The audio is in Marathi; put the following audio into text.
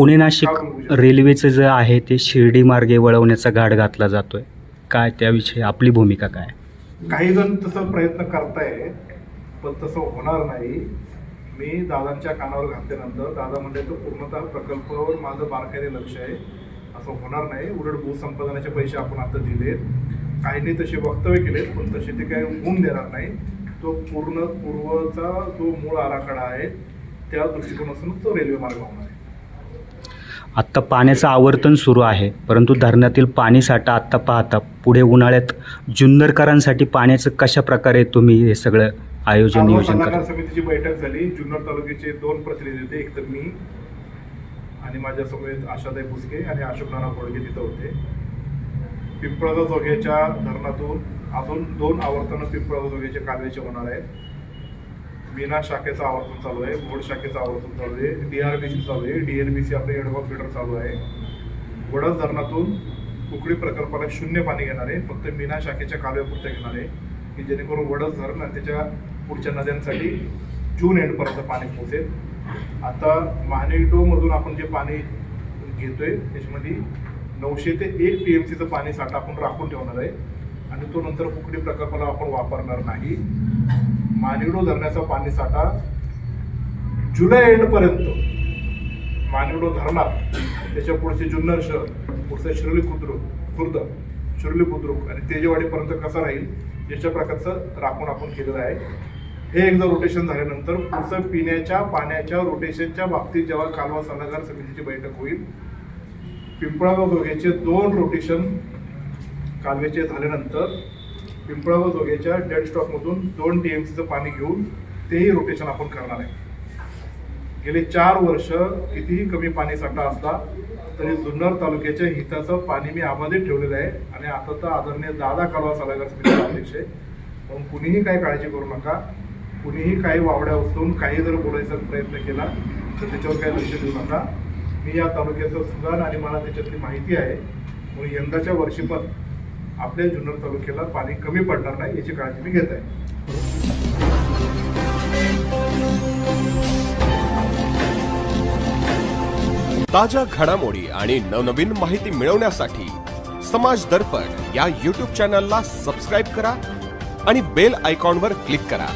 पुणे नाशिक रेल्वेचं जे आहे ते शिर्डी मार्गे वळवण्याचा घाट घातला जातोय. काय त्याविषयी आपली भूमिका काय? काही जण तसं प्रयत्न करताय पण तसं होणार नाही. मी दादांच्या कानावर घातल्यानंतर दादा म्हणजे तो पूर्णतः प्रकल्पावर माझं बारकाईने लक्ष आहे. असं होणार नाही. उलट भूसंपादनाचे पैसे आपण आता दिलेत. काहींनी तसे वक्तव्य केलेत पण तसे ते काही होऊन देणार नाही. तो पूर्ण पूर्वचा जो मूळ आराखडा आहे त्या दृष्टिकोनातून तो रेल्वे मार्ग होणार आहे. आत्ता पाण्याचं आवर्तन सुरू आहे. परंतु धरणातील पाणी साठा आत्ता पाहता पुढे उन्हाळ्यात जुन्नरकरांसाठी पाण्याचं कशा प्रकारे तुम्ही हे सगळं आयोजन नियोजन करा समितीची बैठक झाली. जुन्नर तालुक्याचे दोन प्रतिनिधी होते एक तर मी आणि माझ्या समवेत आशाताई भुसके आणि अशोक नाना कोडगे तिथं होते. पिंपळगाव जोग्याच्या धरणातून अजून दोन आवर्तन पिंपळगाव जोग्याच्या कालव्याचे होणार आहेत. मीना शाखेचं आवर्तन चालू आहे बोर्ड शाखेचं आवर्तन चालू आहे डी आर बी सी चालू आहे डी एल बी सी आपलं एडवा फिल्टर चालू आहे. वडस धरणातून कुकडी प्रकल्पाला शून्य पाणी घेणार आहे फक्त मीना शाखेच्या कालव्यापुरतं घेणार आहे की जेणेकरून वडस धरण आणि त्याच्या पुढच्या नद्यांसाठी जून एंडपर्यंत पाणी पोहोचेल. आता मधून आपण जे पाणी घेतोय त्याच्यामध्ये नऊशे ते एक टी एम सीचं पाणी साठा आपण राखून ठेवणार आहे. आणि तो नंतर कुकडी प्रकल्पाला आपण वापरणार नाही. मानिवडो धरणाचा पाणी साठा जुलै एंडपर्यंत मानिवडो धरणात त्याच्या पुढचे जुन्नर शहर पुढचं शिरोली खुद्रुक खुर्द शिरोली बुद्रुक आणि तेजेवाडीपर्यंत कसं राहील याच्या प्रकारचं राखून आपण केलेलं आहे. हे एकदा रोटेशन झाल्यानंतर पुढचं पिण्याच्या पाण्याच्या रोटेशनच्या बाबतीत जेव्हा कालवा सल्लागार समितीची बैठक होईल पिंपळागाव जोग्याचे दोन रोटेशन कालव्याचे झाल्यानंतर पिंपळागाव जोगेच्या डेड स्टॉकमधून दोन टी एम सीचं पाणी घेऊन तेही रोटेशन आपण करणार आहे. गेले चार वर्ष कितीही कमी पाणी साठा असला तरी जुन्नर तालुक्याच्या हिताचं पाणी मी अबाधित ठेवलेलं आहे. आणि आता तर आदरणीय दादा कालवा सल्लागार समितीचे अध्यक्ष आहे. म्हणून कुणीही काही काळजी करू नका. कुणीही काही वावड्या उचलून काही जर बोलायचा प्रयत्न केला तर त्याच्यावर काही लक्ष देऊ नका. मी या तालुक्याचं सुधार आणि मला त्याच्यातली माहिती आहे. म्हणून यंदाच्या वर्षी पण आपल्या जुन्नर तालुक्याला पाणी कमी पडणार नाही याची काळजी मी घेत आहे. ताज्या घडामोडी आणि नवनवीन माहिती मिळवण्यासाठी समाज दर्पण या यूट्यूब चॅनलला सबस्क्राईब करा आणि बेल आयकॉनवर क्लिक करा.